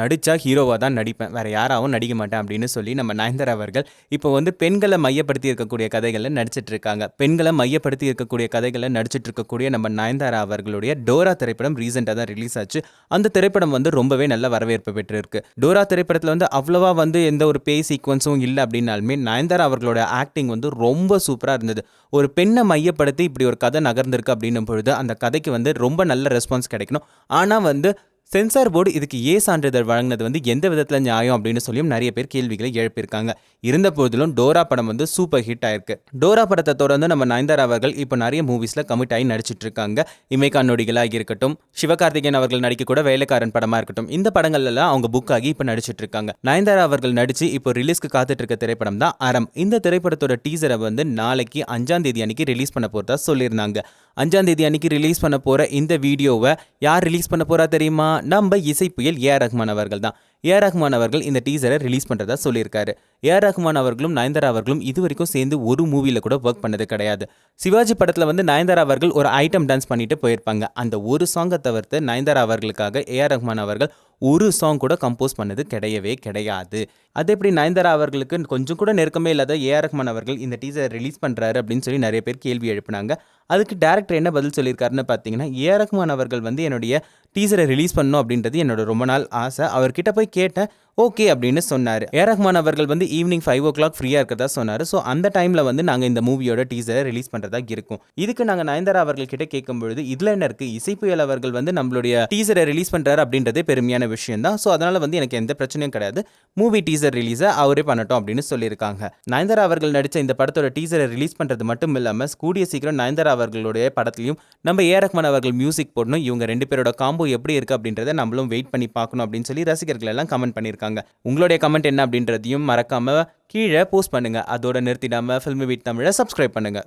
நடித்தா ஹீரோவாக தான் நடிப்பேன். வேறு யாராவும் நடிக்க மாட்டேன் அப்படின்னு சொல்லி நம்ம நயன்தாரா அவர்கள் இப்போ வந்து பெண்களை மையப்படுத்தி இருக்கக்கூடிய கதைகளில் நடிச்சிட்டு இருக்காங்க. பெண்களை மையப்படுத்தி இருக்கக்கூடிய கதைகளில் நடிச்சிட்டு இருக்கக்கூடிய நம்ம நயன்தாரா அவர்களுடைய டோரா திரைப்படம் ரீசெண்டாக தான் ரிலீஸ் ஆச்சு. அந்த திரைப்படம் வந்து ரொம்பவே நல்ல வரவேற்பு பெற்றிருக்கு. டோரா திரைப்படத்தில் வந்து அவ்வளோவா வந்து எந்த ஒரு பே சீக்வன்ஸும் இல்லை அப்படின்னாலுமே நயன்தாரா அவர்களோட ஆக்டிங் வந்து ரொம்ப சூப்பராக இருந்தது. ஒரு பெண்ணை மையப்படுத்தி இப்படி ஒரு கதை நகர்ந்திருக்கு அப்படின்னும் பொழுது அந்த கதைக்கு வந்து ரொம்ப நல்ல ரெஸ்பான்ஸ் கிடைக்கணும். ஆனால் வந்து சென்சார் போர்டு இதுக்கு ஏ சான்றிதழ் வழங்கினது வந்து எந்த விதத்தில் நியாயம் அப்படின்னு சொல்லியும் நிறைய பேர் கேள்விகளை எழுப்பியிருக்காங்க. இருந்த போதிலும் டோரா படம் வந்து சூப்பர் ஹிட் ஆயிருக்கு. டோரா படத்தை தொடர்ந்து நம்ம நயன்தாரா அவர்கள் இப்போ நிறைய மூவிஸில் கமிட் ஆகி நடிச்சிட்டு இருக்காங்க இமைக்கா நொடிகளாக இருக்கட்டும் சிவகார்த்திகேயன் அவர்கள் நடிக்க கூட வேலைக்காரன் படமாக இருக்கட்டும் இந்த படங்கள்லாம் அவங்க புக் ஆகி இப்போ நடிச்சிட்டு இருக்காங்க நயன்தாரா அவர்கள் நடித்து இப்போ ரிலீஸ்க்கு காத்துட்டு இருக்க திரைப்படம் தான் அறம் இந்த திரைப்படத்தோட டீசரை வந்து நாளைக்கு அஞ்சாம் தேதி அன்னைக்கு ரிலீஸ் பண்ண போகிறதா சொல்லியிருந்தாங்க. அஞ்சாம் தேதி அன்னைக்கு ரிலீஸ் பண்ண போகிற இந்த வீடியோவை யார் ரிலீஸ் பண்ண போகிறா தெரியுமா? நம்ம இசை புயல் ஏ ரஹ்மான் அவர்கள் தான். ஏ ரஹ்மான் அவர்கள் இந்த டீசரை ரிலீஸ் பண்ணுறதா சொல்லியிருக்காரு. ஏ ரஹ்மான் அவர்களும் நயன்தாரா அவர்களும் இது வரைக்கும் சேர்ந்து ஒரு மூவியில் கூட ஒர்க் பண்ணது கிடையாது. சிவாஜி படத்தில் வந்து நயன்தாரா அவர்கள் ஒரு ஐட்டம் டான்ஸ் பண்ணிட்டு போயிருப்பாங்க. அந்த ஒரு சாங்கை தவிர்த்து நயன்தாரா அவர்களுக்காக ஏ ஆர் ரஹ்மான் அவர்கள் ஒரு சாங் கூட கம்போஸ் பண்ணது கிடையவே கிடையாது. அது எப்படி நயன்தாரா அவர்களுக்கு கொஞ்சம் கூட நெருக்கமே இல்லாத ஏஆர் ரஹ்மான் அவர்கள் இந்த டீசரை ரிலீஸ் பண்ணுறாரு அப்படின்னு சொல்லி நிறைய பேர் கேள்வி எழுப்பினாங்க. அதுக்கு டேரக்டர் என்ன பதில் சொல்லியிருக்காருன்னு பார்த்தீங்கன்னா ஏ ஆர் ரஹ்மான் அவர்கள் வந்து என்னுடைய டீசரை ரிலீஸ் பண்ணணும் அப்படின்றது என்னோட ரொம்ப நாள் ஆசை. அவர்கிட்ட போய் கேட்டேன் ஓகே அப்படின்னு சொன்னார். ஏ ரஹ்மான் அவர்கள் வந்து ஈவினிங் ஃபைவ் ஓ கிளாக் ஃப்ரீயாக இருக்கிறதா சொன்னார். ஸோ அந்த டைமில் வந்து நாங்கள் இந்த மூவியோட டீசரை ரிலீஸ் பண்ணுறதா இருக்கும். இதுக்கு நாங்கள் நயன்தாரா அவர்கள் கிட்ட கேட்கும் பொழுது இதில் என்ன இருக்குது இசைப்புயல் அவர்கள் வந்து நம்மளுடைய டீசரை ரிலீஸ் பண்ணுறாரு அப்படின்றதே பெருமையான விஷயம் தான் ஸோ அதனால் வந்து எனக்கு எந்த பிரச்சனையும் கிடையாது. மூவி டீசர் ரிலீஸை அவரே பண்ணட்டும் அப்படின்னு சொல்லியிருக்காங்க. நயன்தாரா அவர்கள் நடித்த இந்த படத்தோட டீசரை ரிலீஸ் பண்ணுறது மட்டும் இல்லாமல் கூடிய சீக்கிரம் நயன்தாரா அவர்களுடைய படத்துலையும் நம்ம ஏ ரஹ்மான் அவர்கள் மியூசிக் போடணும். இவங்க ரெண்டு பேரோட காம்போ எப்படி இருக்குது அப்படின்றத நம்மளும் வெயிட் பண்ணி பார்க்கணும் அப்படின்னு சொல்லி ரசிகர்கள் எல்லாம் கமெண்ட் பண்ணியிருக்காங்க. உங்களுடைய கமெண்ட் என்ன அப்படின்றதையும் மறக்காம கீழே போஸ்ட் பண்ணுங்க. அதோட நிறுத்திடாம ஃபில்மி வீட் தமிழை சப்ஸ்கிரைப் பண்ணுங்க.